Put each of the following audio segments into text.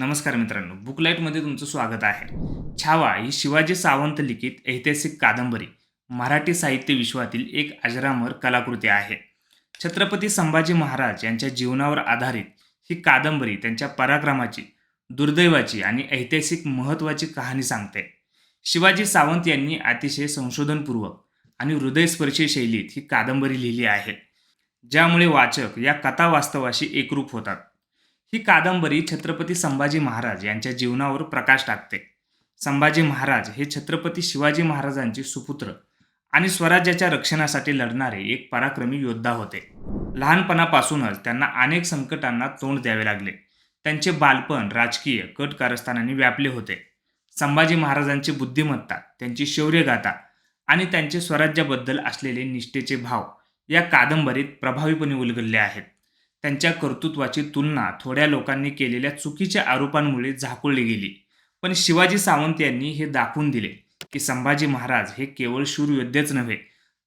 नमस्कार मित्रांनो बुकलाईटमध्ये तुमचं स्वागत आहे. छावा ही शिवाजी सावंत लिखित ऐतिहासिक कादंबरी मराठी साहित्य विश्वातील एक अजरामर कलाकृती आहे. छत्रपती संभाजी महाराज यांच्या जीवनावर आधारित ही कादंबरी त्यांच्या पराक्रमाची दुर्दैवाची आणि ऐतिहासिक महत्त्वाची कहाणी सांगते. शिवाजी सावंत यांनी अतिशय संशोधनपूर्वक आणि हृदयस्पर्शी शैलीत ही कादंबरी लिहिली आहे ज्यामुळे वाचक या कथा वास्तवाशी एकरूप होतात. ही कादंबरी छत्रपती संभाजी महाराज यांच्या जीवनावर प्रकाश टाकते. संभाजी महाराज हे छत्रपती शिवाजी महाराजांचे सुपुत्र आणि स्वराज्याच्या रक्षणासाठी लढणारे एक पराक्रमी योद्धा होते. लहानपणापासूनच त्यांना अनेक संकटांना तोंड द्यावे लागले. त्यांचे बालपण राजकीय कट कारस्थानांनी व्यापले होते. संभाजी महाराजांची बुद्धिमत्ता त्यांची शौर्यगाथा आणि त्यांचे स्वराज्याबद्दल असलेले निष्ठेचे भाव या कादंबरीत प्रभावीपणे उलगडले आहेत. त्यांच्या कर्तृत्वाची तुलना थोड्या लोकांनी केलेल्या चुकीच्या आरोपांमुळे झाकुळली गेली. पण शिवाजी सावंत यांनी हे दाखवून दिले की संभाजी महाराज हे केवळ शूरयोद्धेच नव्हे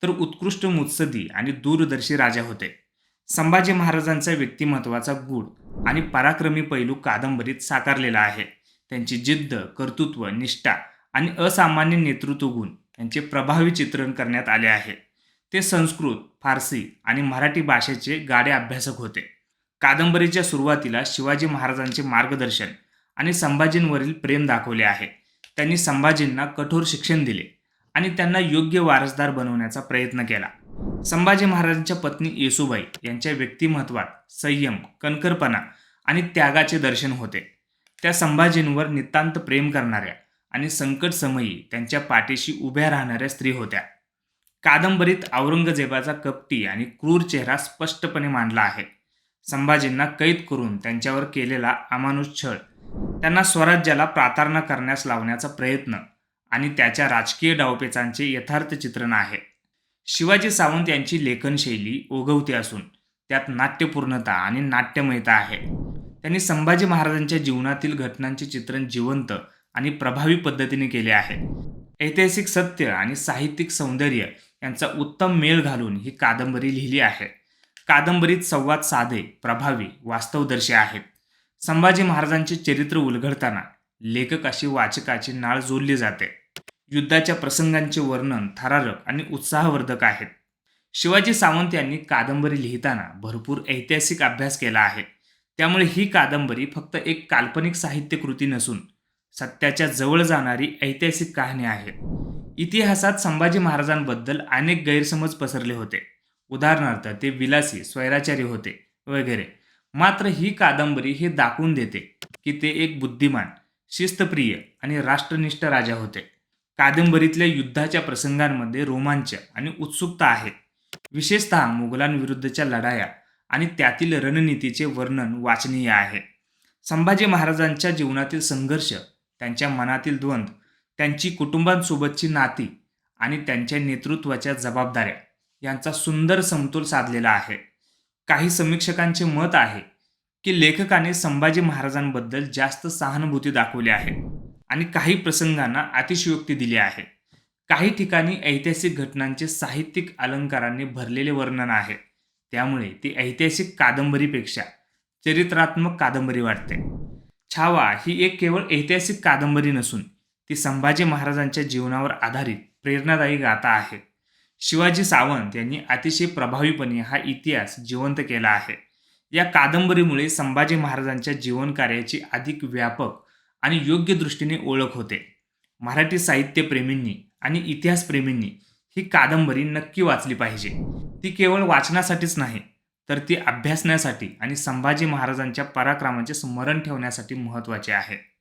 तर उत्कृष्ट मुत्सदी आणि दूरदर्शी राजा होते. संभाजी महाराजांचा व्यक्तिमत्वाचा गूढ आणि पराक्रमी पैलू कादंबरीत साकारलेला आहे. त्यांची जिद्द कर्तृत्व निष्ठा आणि असामान्य नेतृत्व गुण यांचे प्रभावी चित्रण करण्यात आले आहे. ते संस्कृत फारसी आणि मराठी भाषेचे गाडे अभ्यासक होते. कादंबरीच्या सुरुवातीला शिवाजी महाराजांचे मार्गदर्शन आणि संभाजींवरील प्रेम दाखवले आहे. त्यांनी संभाजींना कठोर शिक्षण दिले आणि त्यांना योग्य वारसदार बनवण्याचा प्रयत्न केला. संभाजी महाराजांच्या पत्नी येसुबाई यांच्या व्यक्तिमत्वात संयम कणखरपणा आणि त्यागाचे दर्शन होते. त्या संभाजींवर नितांत प्रेम करणाऱ्या आणि संकटसमयी त्यांच्या पाठीशी उभ्या राहणाऱ्या स्त्री होत्या. कादंबरीत औरंगजेबाचा कपटी आणि क्रूर चेहरा स्पष्टपणे मांडला आहे. संभाजींना कैद करून त्यांच्यावर केलेला अमानुष छळ त्यांना स्वराज्याला प्रार्थना करण्यास लावण्याचा प्रयत्न आणि त्याच्या राजकीय डावपेचांचे यथार्थ चित्रण आहे. शिवाजी सावंत यांची लेखनशैली ओघवती असून त्यात नाट्यपूर्णता आणि नाट्यमयता आहे. त्यांनी संभाजी महाराजांच्या जीवनातील घटनांचे चित्रण जिवंत आणि प्रभावी पद्धतीने केले आहे. ऐतिहासिक सत्य आणि साहित्यिक सौंदर्य यांचा उत्तम मेळ घालून ही कादंबरी लिहिली आहे. कादंबरीत संवाद साधे प्रभावी वास्तवदर्शी आहेत. संभाजी महाराजांचे चरित्र उलगडताना लेखकाशी वाचकाची नाळ जोडली जाते. युद्धाच्या प्रसंगांचे वर्णन थरारक आणि उत्साहवर्धक आहेत. शिवाजी सावंत यांनी कादंबरी लिहिताना भरपूर ऐतिहासिक अभ्यास केला आहे. त्यामुळे ही कादंबरी फक्त एक काल्पनिक साहित्य कृती नसून सत्याच्या जवळ जाणारी ऐतिहासिक कहाणी आहे. इतिहासात संभाजी महाराजांबद्दल अनेक गैरसमज पसरले होते. उदाहरणार्थ ते विलासी स्वैराचारी होते वगैरे. मात्र ही कादंबरी हे दाखवून देते की ते एक बुद्धिमान शिस्तप्रिय आणि राष्ट्रनिष्ठ राजा होते. कादंबरीतल्या युद्धाच्या प्रसंगांमध्ये रोमांच आणि उत्सुकता आहे. विशेषतः मुघलांविरुद्धच्या लढाया आणि त्यातील रणनीतीचे वर्णन वाचनीय आहे. संभाजी महाराजांच्या जीवनातील संघर्ष त्यांच्या मनातील द्वंद्व त्यांची कुटुंबांसोबतची नाती आणि त्यांच्या नेतृत्वाच्या जबाबदाऱ्या यांचा सुंदर समतोल साधलेला आहे. काही समीक्षकांचे मत आहे की लेखकाने संभाजी महाराजांबद्दल जास्त सहानुभूती दाखवली आहे आणि काही प्रसंगांना अतिशयोक्ती दिली आहे. काही ठिकाणी ऐतिहासिक घटनांचे साहित्यिक अलंकारांनी भरलेले वर्णन आहे. त्यामुळे ती ऐतिहासिक कादंबरीपेक्षा चरित्रात्मक कादंबरी वाटते. छावा ही एक केवळ ऐतिहासिक कादंबरी नसून ती संभाजी महाराजांच्या जीवनावर आधारित प्रेरणादायी गाथा आहे. शिवाजी सावंत यांनी अतिशय प्रभावीपणे हा इतिहास जिवंत केला आहे. या कादंबरीमुळे संभाजी महाराजांच्या जीवनकार्याची अधिक व्यापक आणि योग्य दृष्टीने ओळख होते. मराठी साहित्यप्रेमींनी आणि इतिहासप्रेमींनी ही कादंबरी नक्की वाचली पाहिजे. ती केवळ वाचण्यासाठीच नाही तर ती अभ्यासण्यासाठी आणि संभाजी महाराजांच्या पराक्रमाचे स्मरण ठेवण्यासाठी महत्त्वाचे आहे.